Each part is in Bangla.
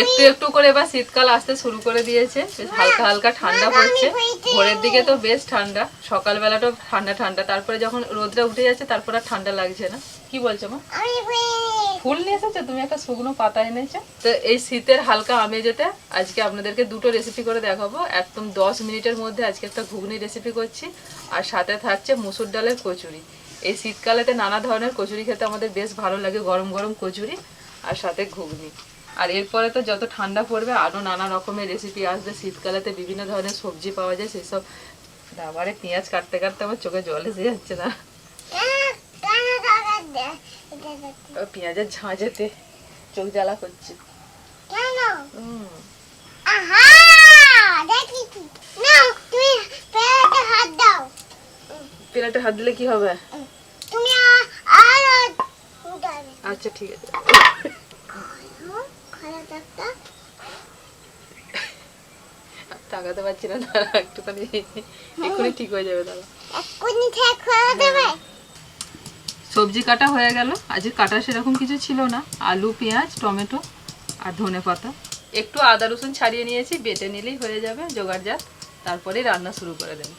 একটু একটু করে এবার শীতকাল আসতে শুরু করে দিয়েছে। বেশ হালকা হালকা ঠান্ডা পড়ছে। ভোরের দিকে তো বেশ ঠান্ডা। সকালবেলাটাও ঠান্ডা ঠান্ডা। তারপরে যখন রোদটা উঠে যাচ্ছে তারপর আর ঠান্ডা লাগছে না। কি বলছো মা? ফুল নিয়ে এসেছ? তুমি একটা শুকনো পাতা এনেছো? তো এই শীতের হালকা আমেজেতে আজকে আপনাদেরকে দুটো রেসিপি করে দেখাবো। একদম দশ মিনিটের মধ্যে আজকে একটা ঘুগনি রেসিপি করছি। আর সাথে থাকছে মুসুর ডালের কচুরি। এই শীতকালেতে নানা ধরনের কচুরি খেতে আমাদের বেশ ভালো লাগে। গরম গরম কচুরি আর সাথে ঘুগনি। আর এরপরে তো যত ঠান্ডা পড়বে আরও নানা রকমের রেসিপি আসবে। শীতকালেতে বিভিন্ন ধরনের সবজি পাওয়া যায় সেসব। আবারে পেঁয়াজ কাটতে কাটতে আমার চোখে জল এসে যাচ্ছে না। পেঁয়াজের ঝাঁঝেতে চোখ জ্বালা করছে। কেন আহা দেখি কি তুমি পেটে হাত দাও প্লেটে হাত দিলে কি হবে? তুমি আর আচ্ছা ঠিক আছে খারাপ একটা তাকাতে পারছি না দাঁড়া একটুখানি এক্ষুনি ঠিক হয়ে যাবে দাঁড়া। দেবে সবজি কাটা হয়ে গেল। আজকে কাটা সেরকম কিছু ছিল না। আলু পেঁয়াজ টমেটো আর ধনে পাতা। একটু আদা রসুন ছাড়িয়ে নিয়েছি বেটে নিলেই হয়ে যাবে জোগাড়জাত তারপরে রান্না শুরু করে দেন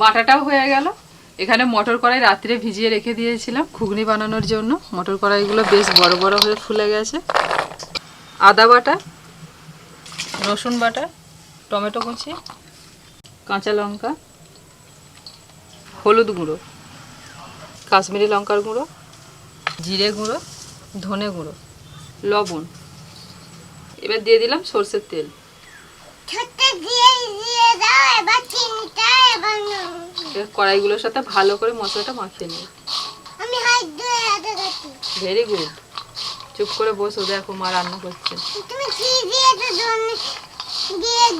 বাটাটাও হয়ে গেল। এখানে মটর কড়াই রাত্রে ভিজিয়ে রেখে দিয়েছিলাম ঘুগনি বানানোর জন্য। মটর কড়াইগুলো বেশ বড় বড় হয়ে ফুলে গেছে। আদা বাটা, রসুন বাটা, টমেটো কুচি, কাঁচা লঙ্কা, হলুদ গুঁড়ো, কাশ্মীরি লঙ্কার গুঁড়ো, জিরে গুঁড়ো, ধনে গুঁড়ো, লবণ। এবার দিয়ে দিলাম সর্ষের তেল। কড়াইগুলোর সাথে ভালো করে মশলাটা মাখিয়ে নিই আমি হাত ধুয়ে হাতে রাখি ভেরি গুড চুপ করে বসো দেখো মা রান্না করছে। তুমি কি দিয়ে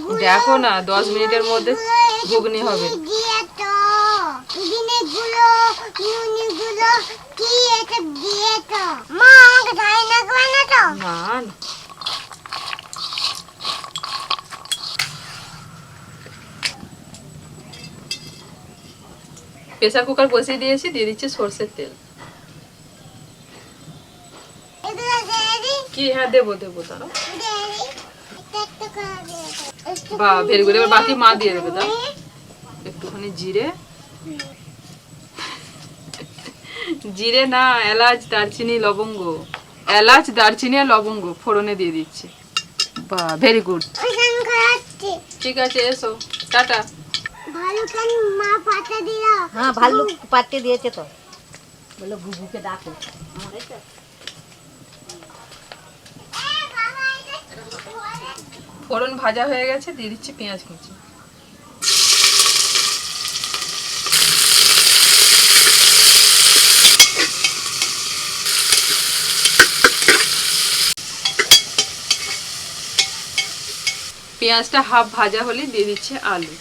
গুলো দেখো না দশ মিনিটের মধ্যে ঘুগনি হবে। মা আমাকে না না তো না না। প্রেসার কুকার বসিয়ে দিয়েছি দিয়ে দিচ্ছি সর্ষের তেল। কি? হ্যাঁ দেবো দেবো তারা বা ভেরি গুড এবার বাকি মা দিয়ে দেবে দাও একটুখানি জিরে। জিরে না এলাচ দারচিনি লবঙ্গ। এলাচ দারচিনি আর লবঙ্গ ফোড়নে দিয়ে দিচ্ছি। বা ভেরি গুড ঠিক আছে এসো। টাটা। ভালো কেন? মা পাতা দিলা। হ্যাঁ ভাল্লুক পাঠিয়ে দিয়েছে তো। বলে ঘুঘুকে ডাকো। ফোড়ন ভাজা হয়ে গেছে দিয়ে দিচ্ছি পেঁয়াজ কুচি। পেঁয়াজটা হাফ ভাজা হলে দিয়ে দিচ্ছে আলু।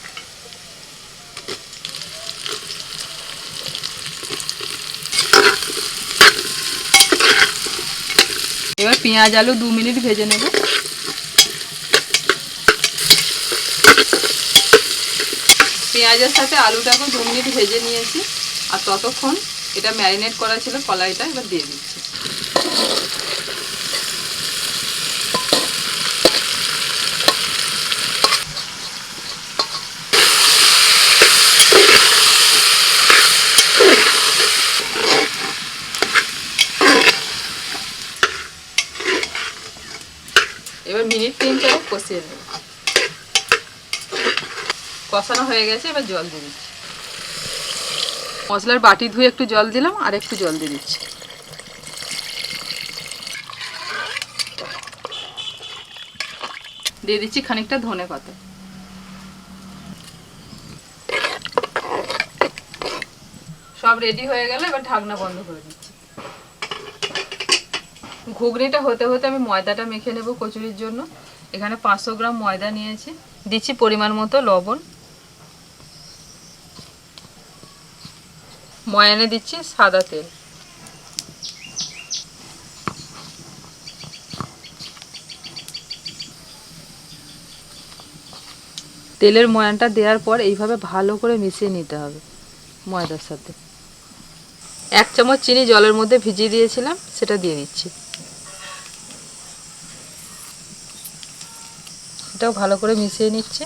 এবার পেঁয়াজ আলু দু মিনিট ভেজে নেব। পেঁয়াজের সাথে আলুটা এখন দু মিনিট ভেজে নিয়েছি। আর ততক্ষণ এটা ম্যারিনেট করা ছিল কলাইটা, এবার দিয়ে দিচ্ছি এবার মিনিট তিন চারেক কষিয়ে নেব কষানো হয়ে গেছে, এবার জল দিয়ে দিচ্ছি। মশলার বাটি ধুয়ে একটু জল দিলাম, আর একটু জল দিয়ে দিচ্ছি। দিয়ে দিচ্ছি খানিকটা ধনে পাতা। সব রেডি হয়ে গেল, এবার ঢাকনা বন্ধ করে দিচ্ছি। ঘুগনিটা হতে হতে আমি ময়দাটা মেখে নেব কচুরির জন্য। এখানে পাঁচশো গ্রাম ময়দা নিয়েছি। দিচ্ছি পরিমাণ মতো লবণ। ময়ানে দিচ্ছি সাদা তেল। তেলের ময়ানটা দেওয়ার পর এইভাবে ভালো করে মিশিয়ে নিতে হবে ময়দার সাথে। এক চামচ চিনি জলের মধ্যে ভিজিয়ে দিয়েছিলাম, সেটা দিয়ে দিচ্ছি। এটাও ভালো করে মিশিয়ে নিচ্ছি।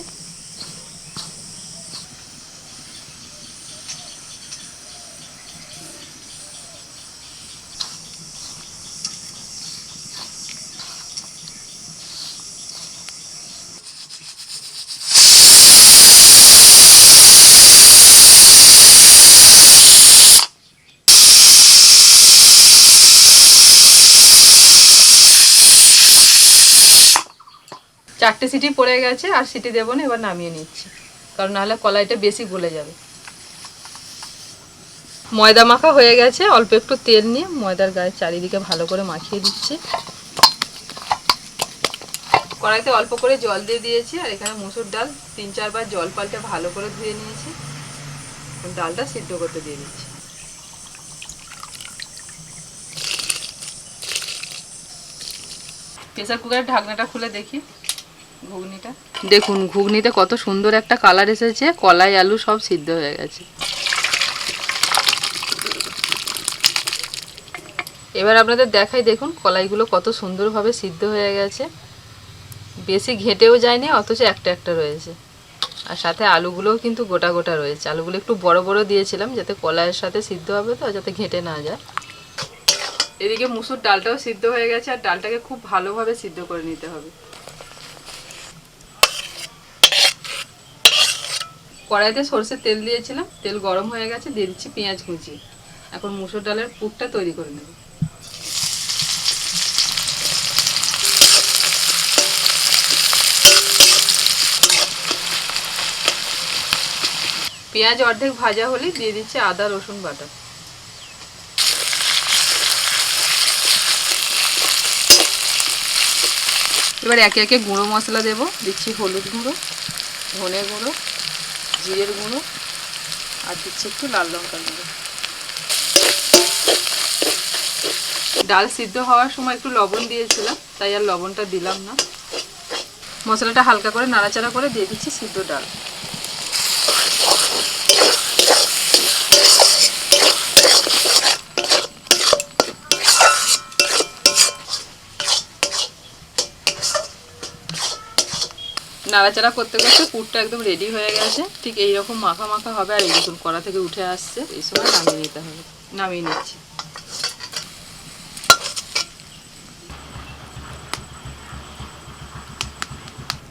চারটে সিটি পড়ে গেছে, আর সিটি দেবো না, এবার নামিয়ে নিচ্ছি। কারণ নাহলে কলাইটা বেশি গলে যাবে। ময়দা মাখা হয়ে গেছে, অল্প একটু তেল নিয়ে ময়দার গায়ে চারিদিকে ভালো করে মাখিয়ে দিচ্ছি। কড়াইতে অল্প করে জল দিয়ে দিয়েছি, আর এখানে মুসুর ডাল, তিন চারবার জল পাল্টে ভালো করে ধুয়ে নিয়েছি। ডালটা সিদ্ধ করতে দিয়ে দিচ্ছি। প্রেসার কুকারের ঢাকনাটা খুলে দেখি। ঘুগনিটা? দেখুন, ঘুগনিতে কত সুন্দর একটা কালার এসেছে, কলাই, আলু সব সিদ্ধ হয়ে গেছে। এবার আপনাদের দেখাই, দেখুন, কলাইগুলো কত সুন্দরভাবে সিদ্ধ হয়ে গেছে। বেশি ঘেঁটেও যায়নি, অথচ একটা একটা রয়েছে। আর সাথে আলুগুলোও কিন্তু গোটা গোটা রয়েছে। আলুগুলো একটু বড় বড় দিয়েছিলাম, যাতে কলাইয়ের সাথে সিদ্ধ হবে তো, যাতে ঘেঁটে না যায়। এদিকে মুসুর ডালটাও সিদ্ধ হয়ে গেছে, আর ডালটাকে খুব ভালোভাবে সিদ্ধ করে নিতে হবে। কড়াইতে সর্ষের তেল দিয়েছিলাম, তেল গরম হয়ে গেছে, দিয়ে দিচ্ছি পেঁয়াজ কুচি। এখন মুসুর ডালের পুরটা তৈরি করে নেব। পেঁয়াজ অর্ধেক ভাজা হলে দিয়ে দিচ্ছি আদা, রসুন বাটা। এবার একে একে গুঁড়ো মশলা দেব, দিচ্ছি হলুদ গুঁড়ো, ধনে গুঁড়ো। জিরের গুঁড়ো আর দিচ্ছি একটু লাল লঙ্কার গুঁড়ো। ডাল সিদ্ধ হওয়ার সময় একটু লবণ দিয়েছিলাম, তাই আর লবণটা দিলাম না। মশলাটা হালকা করে নাড়াচাড়া করে দিয়ে দিচ্ছি সিদ্ধ ডাল। নাড়াচাড়া করতে করতে পুরটা একদম রেডি হয়ে গেছে। ঠিক এই রকম মাখা মাখা হবে, আর এই দেখুন, কড়া থেকে উঠে আসছে। এই সময় নামিয়ে নিতে হবে। নামিয়ে নিচ্ছি।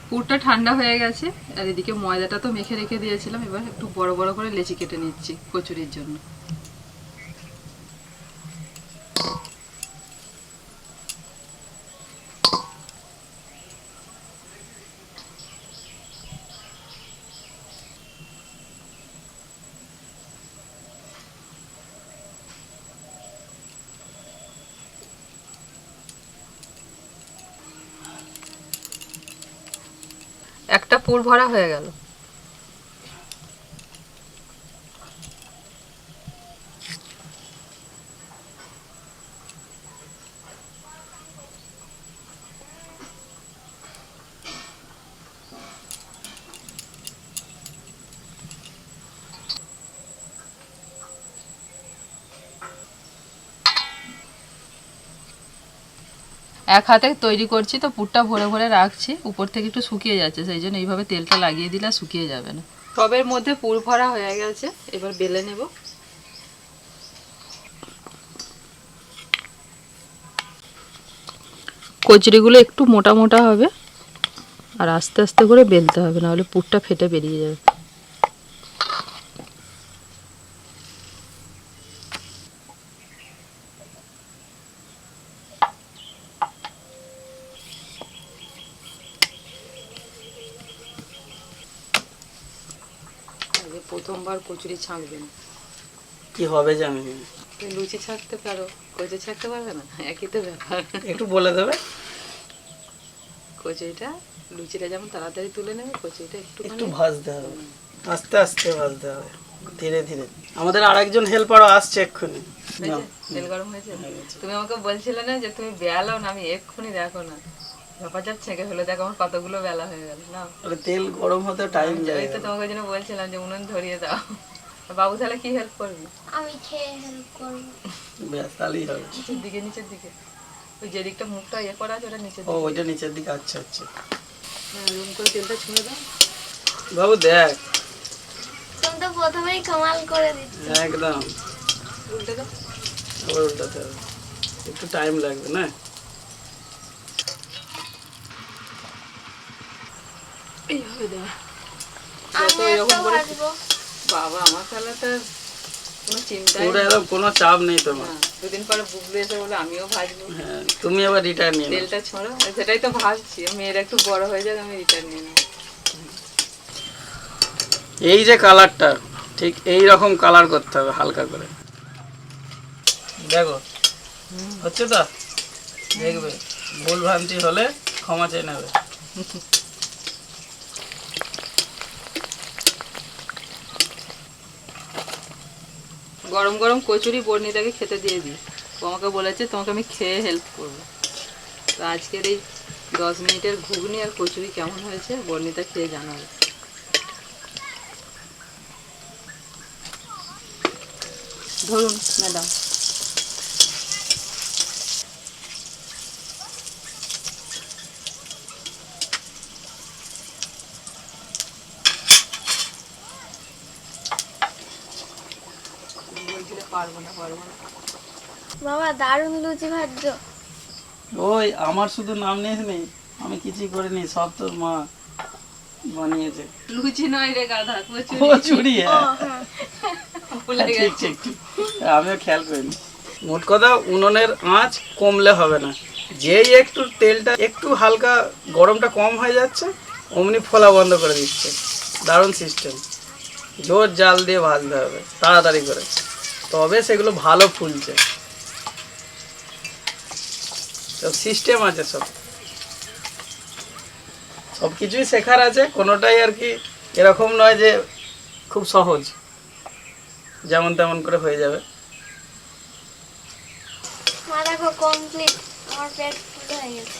পুরটা ঠান্ডা হয়ে গেছে, আর এদিকে ময়দাটা তো মেখে রেখে দিয়েছিলাম। এবার একটু বড় বড় করে লেচি কেটে নিচ্ছি কচুরির জন্য। একটা পুর ভরা হয়ে গেল। এক হাতে তৈরি করছি তো পুরটা ভরে ভরে রাখছি উপর থেকে একটু শুকিয়ে যাচ্ছে সেই জন্য এইভাবে তেলটা লাগিয়ে দিলে শুকিয়ে যাবে না। টবের মধ্যে পুর ভরা হয়ে গেছে এবার বেলে নেব। কচুরিগুলো একটু মোটা মোটা হবে আর আস্তে আস্তে করে বেলতে হবে নাহলে পুরটা ফেটে বেরিয়ে যাবে আগে প্রথমবার কচুরি ছাঁকবেন। কি হবে জানি। লুচি ছাঁকতে পারো। কচুরি ছাঁকতে পারবে না? একই তো ব্যাপার। একটু বলে দেবে? কচুরিটা লুচিটা যেমন তাড়াতাড়ি তুলে নেবে কচুরিটা একটু একটু ভাজতে হবে। আস্তে আস্তে ভাজতে হবে। ধীরে ধীরে। আমাদের আরেকজন হেল্পারও আসছে এক্ষুনি। তেল গরম হয়েছে? তুমি আমাকে বলছিলে না যে তুমি বেলাও না আমি এক্ষুনি দেখো না। ঝপাঝপ ছেঁকে ফেলে দেখো আমার কতগুলো বেলা হয়ে গেল না? তেল গরম হতে টাইম ওই তো তোমাকে জন্য বলছিলাম যে উনুন ধরিয়ে দাও। বাবু তাহলে কি হেল্প করবি? আমি খেয়ে হেল্প করব। ব্যাস তাহলেই হবে। নিচের দিকে নিচের দিকে। ওই যেদিকটা মুখটা ইয়ে করা আছে ওটা নিচের ও দিকে। ওইটা নিচের দিকে আচ্ছা আচ্ছা। রুম করে তেলটা ছুঁড়ে দাও। বাবু দেখ। তুমি তো প্রথমেই কামাল করে দিচ্ছ। একদম। উল্টে দাও। আবার উল্টাতে হবে। একটু টাইম লাগবে না? ভাজবো বাবা আমার তাহলে তো কোনো চাপ নেই তোমার। হ্যাঁ, দুদিন পরে বুবলু এসে বলে আমিও ভাজবো হ্যাঁ তুমি আবার রিটায়ার নিয়ে তেলটা ছড়ো সেটাই তো ভাবছি মেয়ের একটু বড় হয়ে যাক আমি রিটার্ন নিয়ে নেব এই যে কালারটা ঠিক এই রকম কালার করতে হবে হালকা করে। দেখো হচ্ছে তো? দেখবে ভুল ভ্রান্তি হলে ক্ষমা চেয়ে নেবে। গরম গরম কচুরি বর্ণিতাকে খেতে দিয়ে দিই। ও আমাকে বলেছে, তোমাকে আমি খেয়ে হেল্প করব। তো আজকের এই দশ মিনিটের ঘুগনি আর কচুরি কেমন হয়েছে বর্ণিতা খেয়ে জানাবে ধরুন ম্যাডাম বলছিলে পারব না পারব না। বাবা দারুণ লুচি ভাজছো। ওই আমার শুধু নাম নেই আমি কিছুই করিনি সব তোর মা বানিয়েছে। লুচি নয় রে গাধা কচুরি। হ্যাঁ। ঠিক ঠিক ঠিক। আমিও খেয়াল করিনি। মোট কথা উনুনের আঁচ কমলে হবে না। যেই একটু তেলটা একটু হালকা গরমটা কম হয়ে যাচ্ছে অমনি ফোলা বন্ধ করে দিচ্ছে। দারুণ সিস্টেম জোর জাল দিয়ে ভাজতে হবে তাড়াতাড়ি করে। তবে সেগুলো ভালো ফুলছে। সব সিস্টেম আছে সব। সব কিছুই শেখার আছে কোনোটাই আর কি এরকম নয় যে খুব সহজ। যেমন তেমন করে হয়ে যাবে। মা দেখো কমপ্লিট আমার পেট ফুল হয়ে গেছে।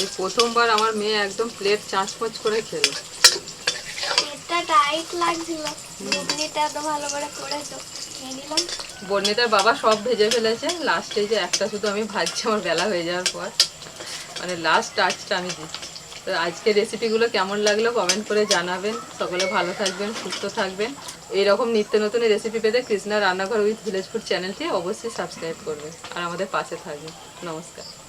এই প্রথমবার আমার মেয়ে একদম প্লেট চাঁচপচ করে খেলো। পেটটা টাইট লাগছিল। ঘুগনিটা এত ভালো করে করেছ। বর্ণিতার বাবা সব ভেজে ফেলেছে। লাস্টে যে একটা শুধু আমি ভাজছি, আমার বেলা হয়ে যাওয়ার পর। মানে লাস্ট টাচটা আমি দিচ্ছি। তো আজকের রেসিপিগুলো কেমন লাগল কমেন্ট করে জানাবেন। সকলে ভালো থাকবেন, সুস্থ থাকবেন। এইরকম নিত্য নতুন রেসিপি পেতে কৃষ্ণা রান্নাঘর উইথ ভিলেজ ফুড চ্যানেলটি অবশ্যই সাবস্ক্রাইব করবেন। আর আমাদের পাশে থাকবেন। নমস্কার।